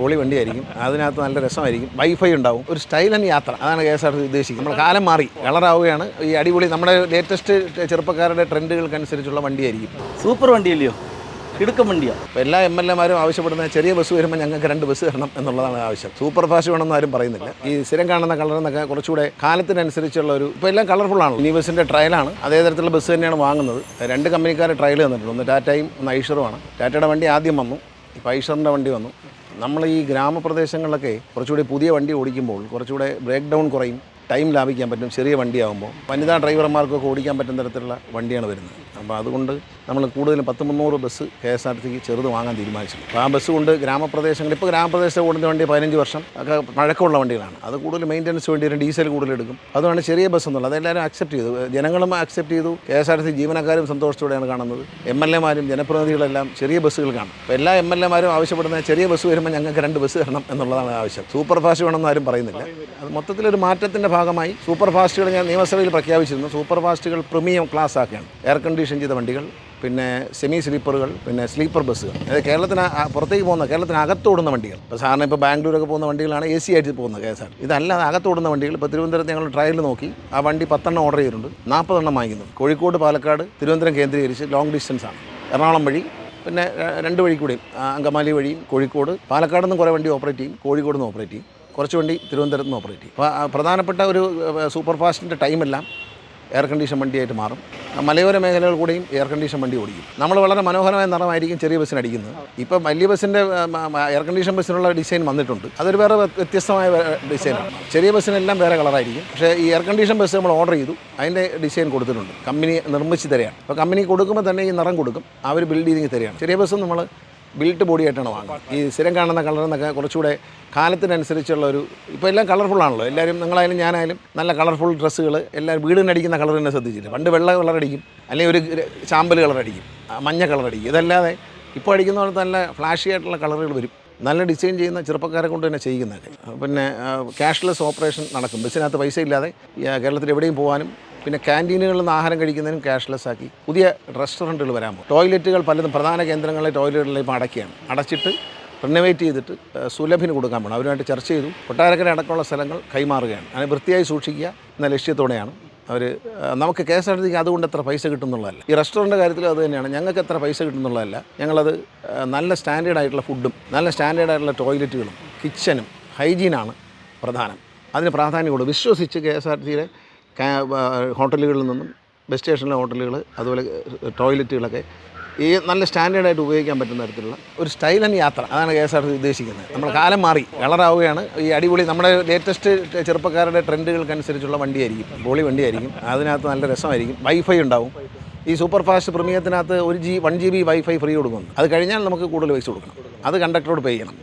പൊളി വണ്ടിയായിരിക്കും. അതിനകത്ത് നല്ല രസമായിരിക്കും. വൈഫൈ ഉണ്ടാവും. ഒരു സ്റ്റൈലൻ യാത്ര. അതാണ് കെ എസ് ആർ ടി ഉദ്ദേശിക്കുന്നത്. നമ്മൾ കാലം മാറി. കളറാവുകയാണ് ഈ അടിപൊളി നമ്മുടെ ലേറ്റസ്റ്റ് ചെറുപ്പക്കാരുടെ ട്രെൻഡുകൾക്കനുസരിച്ചുള്ള വണ്ടിയായിരിക്കും. സൂപ്പർ വണ്ടിയല്ലയോ? ഇടുക്കം വണ്ടിയാണ് അപ്പോൾ എല്ലാ എം എൽ എമാരും ആവശ്യപ്പെടുന്ന ചെറിയ ബസ് വരുമ്പോൾ ഞങ്ങൾക്ക് രണ്ട് ബസ് തരണം എന്നുള്ളതാണ് ആവശ്യം. സൂപ്പർ ഫാസ്റ്റ് വേണമെന്ന് ആരും പറയുന്നില്ല. ഈ സ്ഥിരം കാണുന്ന കളർ എന്നൊക്കെ കുറച്ചുകൂടെ കാലത്തിനനുസരിച്ചുള്ള ഒരു ഇപ്പോൾ എല്ലാം കളർഫുൾ ആണ് ഇനി ബസ്സിന്റെ ട്രയലാണ് അതേ തരത്തിലുള്ള ബസ് തന്നെയാണ് വാങ്ങുന്നത്. രണ്ട് കമ്പനിക്കാർ ട്രയൽ തന്നിട്ടുണ്ട്. ഒന്ന് ടാറ്റയും ഒന്ന് ഐഷറുമാണ് ടാറ്റയുടെ വണ്ടി ആദ്യം വന്നു. ഇപ്പോൾ ഐഷറിന്റെ വണ്ടി വന്നു. നമ്മൾ ഈ ഗ്രാമപ്രദേശങ്ങളിലൊക്കെ കുറച്ചുകൂടി പുതിയ വണ്ടി ഓടിക്കുമ്പോൾ കുറച്ചുകൂടെ ബ്രേക്ക് ഡൗൺ കുറയും ടൈം ലാഭിക്കാൻ പറ്റും ചെറിയ വണ്ടിയാകുമ്പോൾ വനിതാ ഡ്രൈവർമാർക്കൊക്കെ ഓടിക്കാൻ പറ്റുന്ന തരത്തിലുള്ള വണ്ടിയാണ് വരുന്നത്. അപ്പോൾ അതുകൊണ്ട് നമ്മൾ കൂടുതലും പത്ത് മുന്നൂറ് ബസ് കെ എസ് ആർ ടിക്ക് ചെറുത് വാങ്ങാൻ തീരുമാനിച്ചു അപ്പോൾ ആ ബസ് കൊണ്ട് ഗ്രാമപ്രദേശങ്ങൾ ഇപ്പോൾ ഗ്രാമപ്രദേശത്ത് ഓടുന്ന വണ്ടി പതിനഞ്ച് വർഷം ഒക്കെ പഴക്കമുള്ള വണ്ടികളാണ്. അത് കൂടുതൽ മെയിന്റനൻസ് വേണ്ടി വരും ഡീസൽ കൂടുതൽ എടുക്കും. അതുകൊണ്ട് ചെറിയ ബസ് എന്നുള്ളത് അതെല്ലാവരും അക്സെപ്റ്റ് ചെയ്തു. ജനങ്ങളും അക്സെപ്റ്റ് ചെയ്തു. K S R T C ജീവനക്കാരും സന്തോഷത്തോടെയാണ് കാണുന്നത്. എം എൽ എമാരും ജനപ്രതിനിധികളെല്ലാം ചെറിയ ബസ്സുകൾ കാണും. അപ്പോൾ എല്ലാ എം എൽ എമാരും ആവശ്യപ്പെടുന്ന ചെറിയ ബസ് വരുമ്പോൾ ഞങ്ങൾക്ക് രണ്ട് ബസ് തരണം എന്നുള്ളതാണ് ആവശ്യം. സൂപ്പർ ഫാസ്റ്റ് വേണമെന്ന് ആരും പറയുന്നില്ല. അത് മൊത്തത്തിലൊരു മാറ്റത്തിന്റെ ഭാഗമായി സൂപ്പർ ഫാസ്റ്റുകൾ ഞാൻ നിയമസഭയിൽ പ്രഖ്യാപിച്ചിരുന്നു. സൂപ്പർ ഫാസ്റ്റുകൾ പ്രീമിയം ക്ലാസ് ആക്കുകയാണ് എയർ കണ്ടീഷൻ ചെയ്ത വണ്ടികൾ പിന്നെ സെമി സ്ലീപ്പറുകൾ പിന്നെ സ്ലീപ്പർ ബസ്സുകൾ. അതായത് കേരളത്തിന് പുറത്തേക്ക് പോകുന്ന കേരളത്തിന് അകത്തോടുന്ന വണ്ടികൾ. ഇപ്പോൾ സാറിന് ഇപ്പോൾ ബാംഗ്ലൂരൊക്കെ പോകുന്ന വണ്ടികളാണ് എ സി ആയിട്ട് പോകുന്നത് കെ എസ് ആർ ഇതല്ലാതെ അകത്തോടുന്ന വണ്ടികൾ ഇപ്പോൾ തിരുവനന്തപുരത്ത് ഞങ്ങൾ ട്രയൽ നോക്കി ആ വണ്ടി പത്തെണ്ണം ഓർഡർ ചെയ്തിട്ടുണ്ട്. നാൽപ്പതെണ്ണം വാങ്ങിക്കുന്നു. കോഴിക്കോട് പാലക്കാട് തിരുവനന്തപുരം കേന്ദ്രീകരിച്ച് ലോങ് ഡിസ്റ്റൻസ് ആണ്. എറണാകുളം വഴി പിന്നെ രണ്ട് വഴി കൂടിയും അങ്കമാലി വഴിയും കോഴിക്കോട് പാലക്കാട് നിന്നും കുറേ വണ്ടി ഓപ്പറേറ്റ് ചെയ്യും കോഴിക്കോട് നിന്ന് ഓപ്പറേറ്റ് ചെയ്യും. കുറച്ച് വണ്ടി തിരുവനന്തപുരത്ത് നിന്ന് ഓപ്പറേറ്റ് ചെയ്യും. അപ്പോൾ പ്രധാനപ്പെട്ട ഒരു സൂപ്പർ ഫാസ്റ്റിന്റെ ടൈമെല്ലാം എയർ കണ്ടീഷൻ വണ്ടിയായിട്ട് മാറും. മലയോര മേഖലകൾ കൂടെയും എയർ കണ്ടീഷൻ വണ്ടി ഓടിക്കും. നമ്മൾ വളരെ മനോഹരമായ നിറമായിരിക്കും ചെറിയ ബസ്സിന് അടിക്കുന്നത്. ഇപ്പം വലിയ ബസ്സിന്റെ എയർ കണ്ടീഷൻ ബസ്സിനുള്ള ഡിസൈൻ വന്നിട്ടുണ്ട്. അതൊരു വേറെ വ്യത്യസ്തമായ ഡിസൈനാണ്. ചെറിയ ബസ്സിനെല്ലാം വേറെ കളറായിരിക്കും. പക്ഷേ ഈ എയർ കണ്ടീഷൻ ബസ് നമ്മൾ ഓർഡർ ചെയ്തു. അതിന്റെ ഡിസൈൻ കൊടുത്തിട്ടുണ്ട്. കമ്പനി നിർമ്മിച്ച് തരികയാണ്. അപ്പോൾ കമ്പനി കൊടുക്കുമ്പോൾ തന്നെ ഈ നിറം കൊടുക്കും. അവർ ബിൽഡ് ചെയ്ത് തരികയാണ്. ചെറിയ ബസ് നമ്മൾ ബിൽറ്റ് ബോഡി ആയിട്ടാണ് വാങ്ങുന്നത്. ഈ സ്ഥിരം കാണുന്ന കളർ എന്നൊക്കെ കുറച്ചുകൂടെ കാലത്തിനനുസരിച്ചുള്ള ഒരു ഇപ്പോൾ എല്ലാം കളർഫുൾ ആണല്ലോ. എല്ലാവരും നിങ്ങളായാലും ഞാനായാലും നല്ല കളർഫുൾ ഡ്രസ്സുകൾ എല്ലാവരും വീടിനടിക്കുന്ന കളർ തന്നെ ശ്രദ്ധിച്ചില്ല പണ്ട് വെള്ള കളർ അടിക്കും അല്ലെങ്കിൽ ഒരു ചാമ്പൽ കളർ അടിക്കും മഞ്ഞ കളർ അടിക്കും. ഇതല്ലാതെ ഇപ്പോൾ അടിക്കുന്ന പോലെ നല്ല ഫ്ലാഷി ആയിട്ടുള്ള കളറുകൾ വരും. നല്ല ഡിസൈൻ ചെയ്യുന്ന ചെറുപ്പക്കാരെ കൊണ്ട് തന്നെ ചെയ്യുന്നതൊക്കെ പിന്നെ ക്യാഷ്ലെസ് ഓപ്പറേഷൻ നടക്കും. ബസ്സിനകത്ത് പൈസ ഇല്ലാതെ കേരളത്തിൽ എവിടെയും പോകാനും പിന്നെ ക്യാന്റീനുകളിൽ നിന്ന് ആഹാരം കഴിക്കുന്നതിനും ക്യാഷ്ലെസ് ആക്കി. പുതിയ റെസ്റ്റോറന്റുകൾ വരാൻ പോകും. ടോയ്ലറ്റുകൾ പലതും പ്രധാന കേന്ദ്രങ്ങളിലെ ടോയ്ലറ്റുകളിൽ ഇപ്പോൾ അടയ്ക്കുകയാണ്. അടച്ചിട്ട് റിനോവേറ്റ് ചെയ്തിട്ട് സുലഭിന് കൊടുക്കാൻ പോകണം. അവരുമായിട്ട് ചർച്ച ചെയ്തു. കൊട്ടാരക്കര അടക്കമുള്ള സ്ഥലങ്ങൾ കൈമാറുകയാണ്. അതിനെ വൃത്തിയായി സൂക്ഷിക്കുക എന്ന ലക്ഷ്യത്തോടെയാണ് അവർ നമുക്ക് കെ എസ് ആർ ടി അതുകൊണ്ട് എത്ര പൈസ കിട്ടുന്നുള്ളതല്ല. ഈ റെസ്റ്റോറന്റ് കാര്യത്തിലും അത് തന്നെയാണ്. ഞങ്ങൾക്ക് എത്ര പൈസ കിട്ടുന്നുള്ളതല്ല. ഞങ്ങളത് നല്ല സ്റ്റാൻഡേർഡ് ആയിട്ടുള്ള ഫുഡും നല്ല സ്റ്റാൻഡേർഡ് ആയിട്ടുള്ള ടോയ്ലറ്റുകളും കിച്ചനും ഹൈജീനാണ് പ്രധാനം. അതിന് പ്രാധാന്യം കൊടുക്കും. വിശ്വസിച്ച് കെ എസ് ആർ ടി ഹോട്ടലുകളിൽ നിന്നും ബസ് സ്റ്റേഷനിലെ ഹോട്ടലുകൾ അതുപോലെ ടോയ്ലറ്റുകളൊക്കെ ഈ നല്ല സ്റ്റാൻഡേർഡായിട്ട് ഉപയോഗിക്കാൻ പറ്റുന്ന തരത്തിലുള്ള ഒരു സ്റ്റൈലൻ യാത്ര. അതാണ് കെ എസ് ആർ ടി ഉദ്ദേശിക്കുന്നത്. നമ്മൾ കാലം മാറി കളറാവുകയാണ്. ഈ അടിപൊളി നമ്മുടെ ലേറ്റസ്റ്റ് ചെറുപ്പക്കാരുടെ ട്രെൻഡുകൾക്കനുസരിച്ചുള്ള വണ്ടിയായിരിക്കും. ബോളി വണ്ടിയായിരിക്കും. അതിനകത്ത് നല്ല രസമായിരിക്കും. വൈഫൈ ഉണ്ടാവും. ഈ സൂപ്പർ ഫാസ്റ്റ് പ്രീമിയത്തിനകത്ത് ഒരു G one G B wifi free കൊടുക്കുന്നു. അത് കഴിഞ്ഞാൽ നമുക്ക് കൂടുതൽ പൈസ കൊടുക്കണം. അത് കണ്ടക്ടറോട് പേ ചെയ്യണം.